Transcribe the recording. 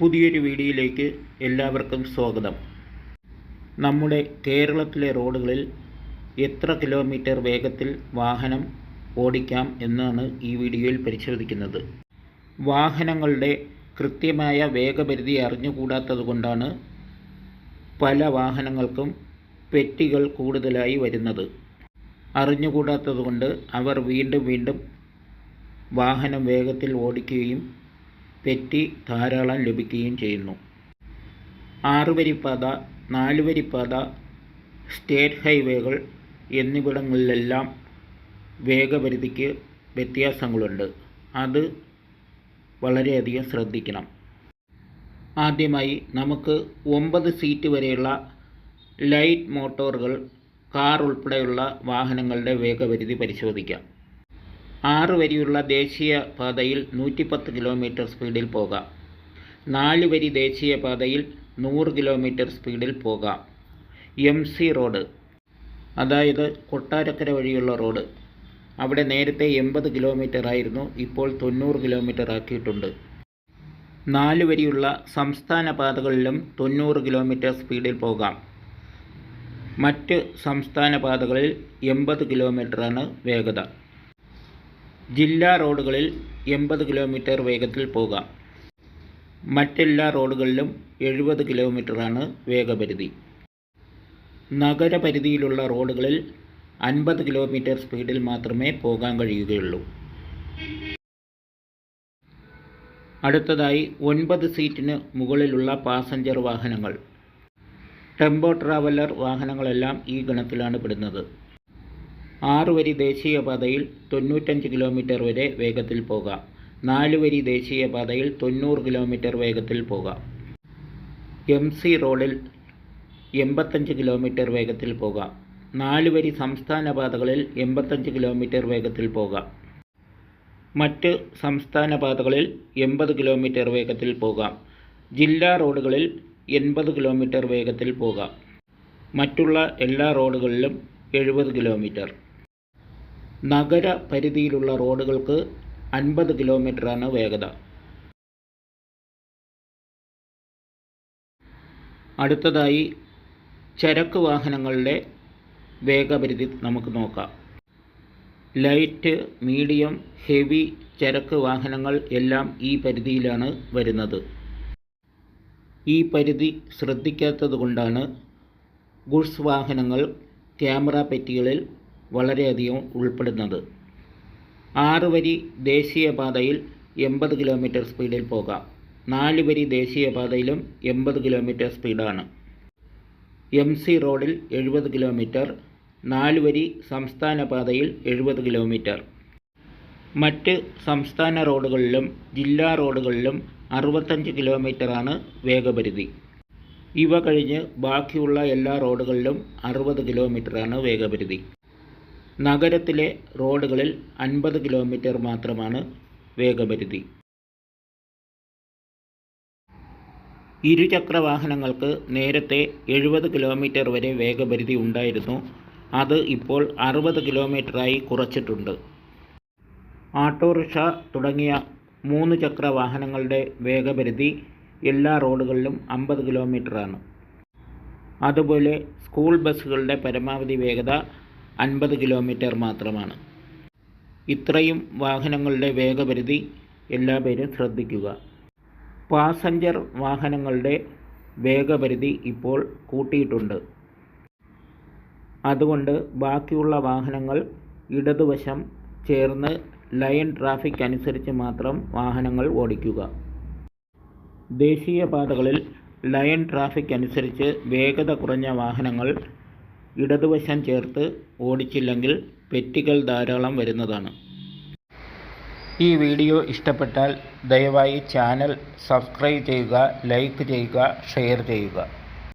പുതിയൊരു വീഡിയോയിലേക്ക് എല്ലാവർക്കും സ്വാഗതം. നമ്മുടെ കേരളത്തിലെ റോഡുകളിൽ എത്ര കിലോമീറ്റർ വേഗത്തിൽ വാഹനം ഓടിക്കാം എന്നാണ് ഈ വീഡിയോയിൽ പരിശോധിക്കുന്നത്. വാഹനങ്ങളുടെ കൃത്യമായ വേഗപരിധി അറിഞ്ഞുകൂടാത്തത് കൊണ്ടാണ് പല വാഹനങ്ങൾക്കും പെറ്റികൾ കൂടുതലായി വരുന്നത്. അറിഞ്ഞുകൂടാത്തതുകൊണ്ട് അവർ വീണ്ടും വീണ്ടും വാഹനം വേഗത്തിൽ ഓടിക്കുകയും പെറ്റി ധാരാളം ലഭിക്കുകയും ചെയ്യുന്നു. ആറുവരിപ്പാത നാലുവരിപ്പാത സ്റ്റേറ്റ് ഹൈവേകൾ എന്നിവിടങ്ങളിലെല്ലാം വേഗപരിധിക്ക് വ്യത്യാസങ്ങളുണ്ട്. അത് വളരെയധികം ശ്രദ്ധിക്കണം. ആദ്യമായി നമുക്ക് ഒമ്പത് സീറ്റ് വരെയുള്ള ലൈറ്റ് മോട്ടോറുകൾ കാർ ഉൾപ്പെടെയുള്ള വാഹനങ്ങളുടെ വേഗപരിധി പരിശോധിക്കാം. ആറ് വരിയുള്ള ദേശീയ പാതയിൽ നൂറ്റിപ്പത്ത് കിലോമീറ്റർ സ്പീഡിൽ പോകാം. നാല് വരി ദേശീയ പാതയിൽ നൂറ് കിലോമീറ്റർ സ്പീഡിൽ പോകാം. എം സി റോഡ് അതായത് കൊട്ടാരക്കര വഴിയുള്ള റോഡ് അവിടെ നേരത്തെ എൺപത് കിലോമീറ്റർ ആയിരുന്നു ഇപ്പോൾ തൊണ്ണൂറ് കിലോമീറ്റർ ആക്കിയിട്ടുണ്ട്. നാല് വരിയുള്ള സംസ്ഥാന പാതകളിലും തൊണ്ണൂറ് കിലോമീറ്റർ സ്പീഡിൽ പോകാം. മറ്റ് സംസ്ഥാന പാതകളിൽ എൺപത് കിലോമീറ്ററാണ് വേഗത. ജില്ലാ റോഡുകളിൽ എൺപത് കിലോമീറ്റർ വേഗത്തിൽ പോകാം. മറ്റെല്ലാ റോഡുകളിലും എഴുപത് കിലോമീറ്ററാണ് വേഗപരിധി. നഗരപരിധിയിലുള്ള റോഡുകളിൽ അൻപത് കിലോമീറ്റർ സ്പീഡിൽ മാത്രമേ പോകാൻ കഴിയുകയുള്ളൂ. അടുത്തതായി ഒൻപത് സീറ്റിന് മുകളിലുള്ള പാസഞ്ചർ വാഹനങ്ങൾ. ടെമ്പോ ട്രാവലർ വാഹനങ്ങളെല്ലാം ഈ ഗണത്തിലാണ് പെടുന്നത്. ആറ് വരി ദേശീയപാതയിൽ തൊണ്ണൂറ്റഞ്ച് കിലോമീറ്റർ വരെ വേഗത്തിൽ പോകാം. നാലു വരി ദേശീയപാതയിൽ തൊണ്ണൂറ് കിലോമീറ്റർ വേഗത്തിൽ പോകാം. എം സി റോഡിൽ എൺപത്തഞ്ച് കിലോമീറ്റർ വേഗത്തിൽ പോകാം. നാലുവരി സംസ്ഥാന പാതകളിൽ എൺപത്തഞ്ച് കിലോമീറ്റർ വേഗത്തിൽ പോകാം. മറ്റ് സംസ്ഥാന പാതകളിൽ എൺപത് കിലോമീറ്റർ വേഗത്തിൽ പോകാം. ജില്ലാ റോഡുകളിൽ എൺപത് കിലോമീറ്റർ വേഗത്തിൽ പോകാം. മറ്റുള്ള എല്ലാ റോഡുകളിലും എഴുപത് കിലോമീറ്റർ. നഗര പരിധിയിലുള്ള റോഡുകൾക്ക് അൻപത് കിലോമീറ്ററാണ് വേഗത. അടുത്തതായി ചരക്ക് വാഹനങ്ങളുടെ വേഗപരിധി നമുക്ക് നോക്കാം. ലൈറ്റ് മീഡിയം ഹെവി ചരക്ക് വാഹനങ്ങൾ എല്ലാം ഈ പരിധിയിലാണ് വരുന്നത്. ഈ പരിധി ശ്രദ്ധിക്കാത്തത് കൊണ്ടാണ് ഗുഡ്സ് വാഹനങ്ങൾ ക്യാമറ പെറ്റികളിൽ വളരെയധികം ഉൾപ്പെടുന്നത്. ആറ് വരി ദേശീയപാതയിൽ എൺപത് കിലോമീറ്റർ സ്പീഡിൽ പോകാം. നാല് വരി ദേശീയപാതയിലും എൺപത് കിലോമീറ്റർ സ്പീഡാണ്. എം സി റോഡിൽ എഴുപത് കിലോമീറ്റർ നാല് വരി സംസ്ഥാന പാതയിൽ എഴുപത് കിലോമീറ്റർ. മറ്റ് സംസ്ഥാന റോഡുകളിലും ജില്ലാ റോഡുകളിലും അറുപത്തഞ്ച് കിലോമീറ്ററാണ് വേഗപരിധി. ഇവ കഴിഞ്ഞ് ബാക്കിയുള്ള എല്ലാ റോഡുകളിലും അറുപത് കിലോമീറ്ററാണ് വേഗപരിധി. നഗരത്തിലെ റോഡുകളിൽ അൻപത് കിലോമീറ്റർ മാത്രമാണ് വേഗപരിധി. ഇരുചക്ര വാഹനങ്ങൾക്ക് നേരത്തെ എഴുപത് കിലോമീറ്റർ വരെ വേഗപരിധി ഉണ്ടായിരുന്നു. അത് ഇപ്പോൾ അറുപത് കിലോമീറ്ററായി കുറച്ചിട്ടുണ്ട്. ഓട്ടോറിക്ഷ തുടങ്ങിയ മൂന്ന് ചക്ര വാഹനങ്ങളുടെ വേഗപരിധി എല്ലാ റോഡുകളിലും അമ്പത് കിലോമീറ്ററാണ്. അതുപോലെ സ്കൂൾ ബസ്സുകളുടെ പരമാവധി വേഗത അൻപത് കിലോമീറ്റർ മാത്രമാണ്. ഇത്രയും വാഹനങ്ങളുടെ വേഗപരിധി എല്ലാ പേരും ശ്രദ്ധിക്കുക. പാസഞ്ചർ വാഹനങ്ങളുടെ വേഗപരിധി ഇപ്പോൾ കൂട്ടിയിട്ടുണ്ട്. അതുകൊണ്ട് ബാക്കിയുള്ള വാഹനങ്ങൾ ഇടതുവശം ചേർന്ന് ലൈൻ ട്രാഫിക് അനുസരിച്ച് മാത്രം വാഹനങ്ങൾ ഓടിക്കുക. ദേശീയപാതകളിൽ ലൈൻ ട്രാഫിക് അനുസരിച്ച് വേഗത കുറഞ്ഞ വാഹനങ്ങൾ ഇടതുവശം ചേർത്ത് ഓടിച്ചില്ലെങ്കിൽ പെറ്റികൾ ധാരാളം വരുന്നതാണ്. ഈ വീഡിയോ ഇഷ്ടപ്പെട്ടാൽ ദയവായി ചാനൽ സബ്സ്ക്രൈബ് ചെയ്യുക ലൈക്ക് ചെയ്യുക ഷെയർ ചെയ്യുക.